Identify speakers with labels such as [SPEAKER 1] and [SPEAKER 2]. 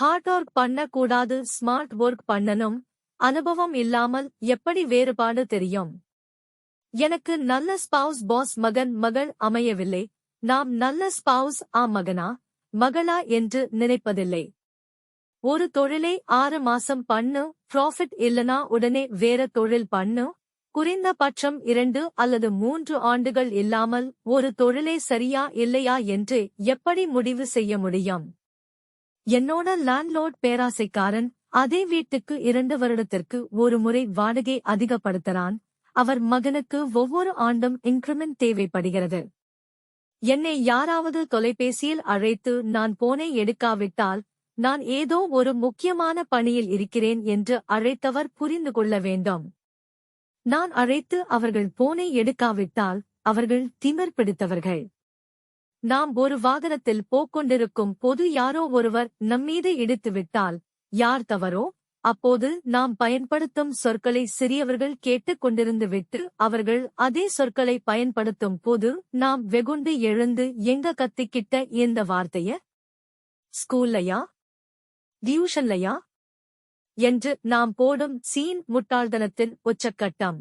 [SPEAKER 1] Heart work பண்ணக்கூடாது smart work பண்ணணும். அனுபவம் இல்லாமல் எப்படி வேறுபாடு தெரியும்? எனக்கு நல்ல ஸ்பவுஸ் பாஸ் மகன் மகள் அமையவில்லை. நாம் நல்ல ஸ்பவுஸ் ஆ மகனா? மகளா என்று நினைப்பதில்லை. ஒரு தொழிலை ஆறு மாசம் பண்ணு ப்ராஃபிட் இல்லனா உடனே வேற தொழில் பண்ணு. குறைந்த பட்சம் இரண்டு அல்லது மூன்று ஆண்டுகள் இல்லாமல் ஒரு தொழிலை சரியா இல்லையா என்று எப்படி முடிவு செய்ய முடியும்? என்னோட லேண்ட்லோட் பேராசைக்காரன் அதே வீட்டுக்கு இரண்டு வருடத்திற்கு ஒரு முறை வாடகை அதிகப்படுத்தறான். அவர் மகனுக்கு ஒவ்வொரு ஆண்டும் இன்க்ரிமெண்ட் தேவைப்படுகிறது. என்னை யாராவது தொலைபேசியில் அழைத்து நான் போனை எடுக்காவிட்டால் நான் ஏதோ ஒரு முக்கியமான பணியில் இருக்கிறேன் என்று அழைத்தவர் புரிந்து கொள்ள வேண்டும். நான் அழைத்து அவர்கள் போனை எடுக்காவிட்டால் அவர்கள் திமிர் பிடித்தவர்கள் நாம் ஒரு வாகனத்தில் போக்கொண்டிருக்கும் போது யாரோ ஒருவர் நம்மீது இடித்துவிட்டால் யார் தவறோ அப்போது நாம் பயன்படுத்தும் சொற்களை சிறியவர்கள் கேட்டுக் கொண்டிருந்து விட்டு அவர்கள் அதே சொற்களை பயன்படுத்தும் போது நாம் வெகுண்டு எழுந்து எங்க கத்திக்கிட்ட இந்த வார்த்தைய? ஸ்கூல்லையா? டியூஷன்லையா? என்று நாம் போடும் சீன் முட்டாள்தனத்தின் உச்சக்கட்டம்.